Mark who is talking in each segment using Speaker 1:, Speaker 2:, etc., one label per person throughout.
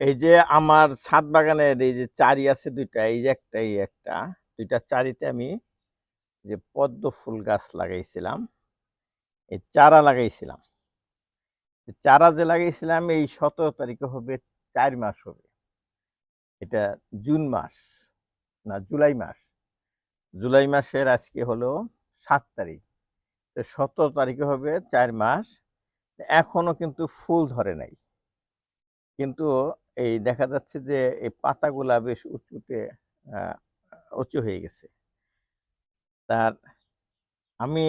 Speaker 1: এই যে আমার ছাদ বাগানের এই যে চারি আছে দুইটা, এই যে একটা, এই একটা, দুইটা চারিতে আমি যে পদ্ম ফুল গাছ লাগাইছিলাম, এই চারা লাগাইছিলাম। চারা যে লাগাইছিলাম, এই সতেরো তারিখে হবে চার মাস হবে। এটা জুন মাস না, জুলাই মাস। জুলাই মাসের আজকে হলো সাত তারিখ। তো সতেরো তারিখে হবে চার মাস। এখনও কিন্তু ফুল ধরে নাই। কিন্তু এই দেখা যাচ্ছে যে, এই পাতাগুলা বেশ উঁচুতে উঁচু হয়ে গেছে। তার, আমি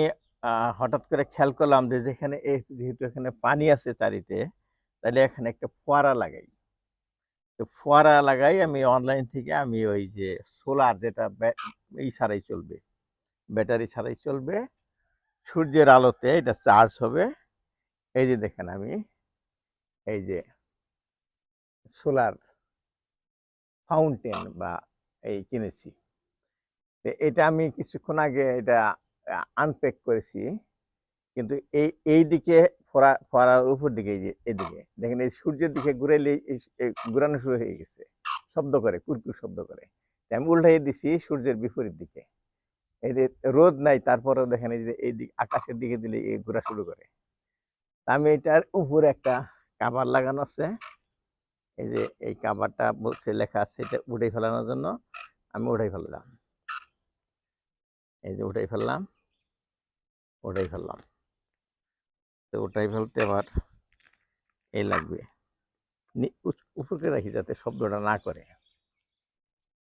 Speaker 1: হঠাৎ করে খেয়াল করলাম যে, যেখানে যেহেতু এখানে পানি আছে চারিতে, তাহলে এখানে একটা ফোয়ারা লাগাই। তো ফোয়ারা লাগাই আমি অনলাইন থেকে আমি ওই যে সোলার যেটা এই ছাড়াই চলবে, ব্যাটারি ছাড়াই চলবে, সূর্যের আলোতে এটা চার্জ হবে। এই যে দেখেন আমি, এই যে সোলার ফাউন্টেন বা এই কিনেছি। এটা আমি কিছুক্ষণ আগে এটা আনপ্যাক করেছি। কিন্তু এই এই দিকে ফোড়া ফোয়ারার উপর দিকে যে, এদিকে। দেখেন এই সূর্যের দিকে এই ঘুরানো শুরু হয়ে গেছে। শব্দ করে, কুরকুর শব্দ করে। আমি উল্টাই দিছি সূর্যের বিপরীত দিকে। এই যে রোদ নাই, তারপরেও দেখেন এই যে, এই দিক, আকাশের দিকে দিলে এই ঘোরা শুরু করে। আমি এটার উপরে একটা কাভার লাগানো আছে। এই যে এই কাভারটা বলছে, লেখা আছে, এটা উঠাই ফেলানোর জন্য আমি উঠাই ফেললাম। এই যে উঠাই ফেললাম উঠাই ফেললাম। তো উঠাই ফেলতে আবার এই লাগবে। নি- উচ- উপরে রাখি যাতে শব্দটা না করে।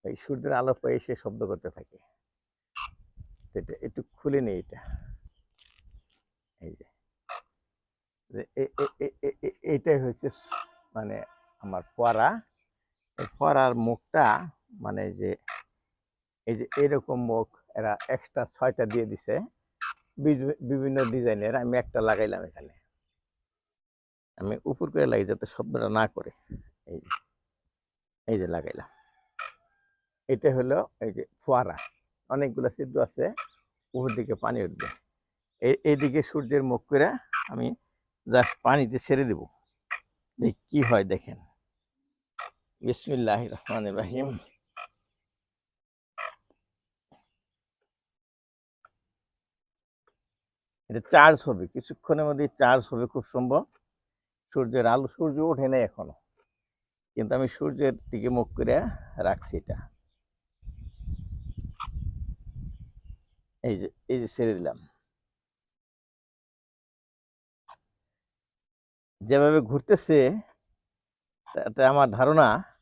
Speaker 1: এই সূর্যের আলো পেয়ে সে শব্দ করতে থাকে। এটা একটু খুলে নেই এটা। এই যে। এইটাই হচ্ছে মানে আমার ফোয়ারা এই মুখটা মানে যে, এই যে এরকম মুখ, এরা এক্সট্রা ছয়টা দিয়ে দিছে বিভিন্ন ডিজাইনের আমি একটা লাগাইলাম এখানে। আমি উপর করে লাগি যাতে শব্দটা না করে, এই এই যে লাগাইলাম। এটা হলো এই যে ফোয়ারা, অনেকগুলো ছিদ্র আছে, উপর দিকে পানি উঠবে। এই এইদিকে সূর্যের মুখ করে আমি জাস্ট পানিতে ছেড়ে দেব। দেখি কি হয় দেখেন। বিসমিল্লাহ রহমান রাহিম। এটা চার্জ হবে কিছুক্ষণের মধ্যে চার্জ হবে খুব সম্ভব। সূর্যের আলো, সূর্য ওঠে নাই এখনও। কিন্তু আমি সূর্যের দিকে মুখ করে রাখছি এটা। এই যে এই যে ছেড়ে দিলাম। যেভাবে ঘুরতেছে, তাতে আমার ধারণা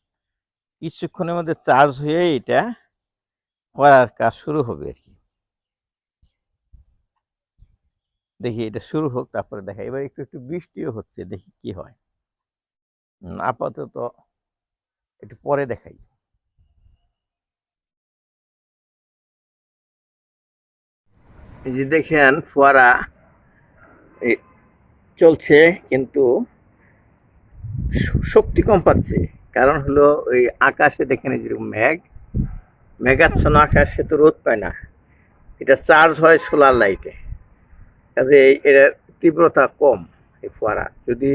Speaker 1: কিছুক্ষণের মধ্যে চার্জ হয়ে এটা করার কাজ শুরু হবে আর কি। দেখি এটা শুরু হোক, তারপরে দেখা। এবার একটু একটু বৃষ্টিও হচ্ছে, দেখি কি হয়। আপাতত একটু পরে দেখাই। এই যে দেখেন, ফোয়ারা চলছে, কিন্তু শক্তি কম পাচ্ছে। কারণ হলো ওই আকাশে দেখেন যেরকম মেঘ, মেঘাচ্ছন্ন আকাশে তো রোদ পায় না। এটা চার্জ হয় সোলার লাইটে কাজে এটার তীব্রতা কম এই ফোয়ারা। যদি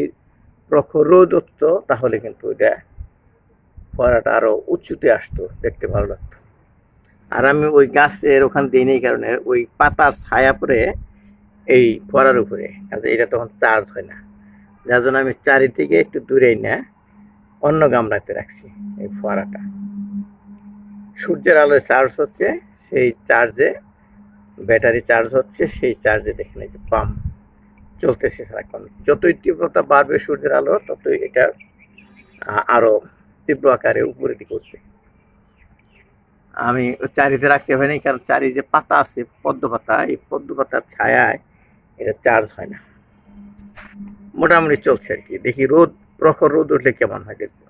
Speaker 1: প্রখর রোদ উঠতো, তাহলে কিন্তু এটা ফোয়ারাটা আরও উঁচুতে আসতো, দেখতে ভালো লাগতো। আর আমি ওই গাছের ওখান দিই নেই কারণে ওই পাতার ছায়া পরে এই ফোয়ারার উপরে। কাজে এটা তখন চার্জ হয় না। যার জন্য আমি চারিদিকে একটু দূরেই না অন্য গামলাতে রাখছি এই ফোয়ারাটা। সূর্যের আলোয় চার্জ হচ্ছে, সেই চার্জে ব্যাটারি চার্জ হচ্ছে, সেই চার্জে দেখেন এই যে পাম্প চলতেছে সারাক্ষণ। যতই তীব্রতা বাড়বে সূর্যের আলো, ততই এটা আরও তীব্র আকারে উপরের দিকে উঠবে। আমি চারিতে রাখতে পারিনি কারণ চারি যে পাতা আছে, পদ্ম পাতা, এই পদ্ম পাতার ছায়ায় এটা চার্জ হয় না। মোটামুটি চলছে আর কি। দেখি রোদ প্রখর রোদ উঠলে কেমন হয় দেখব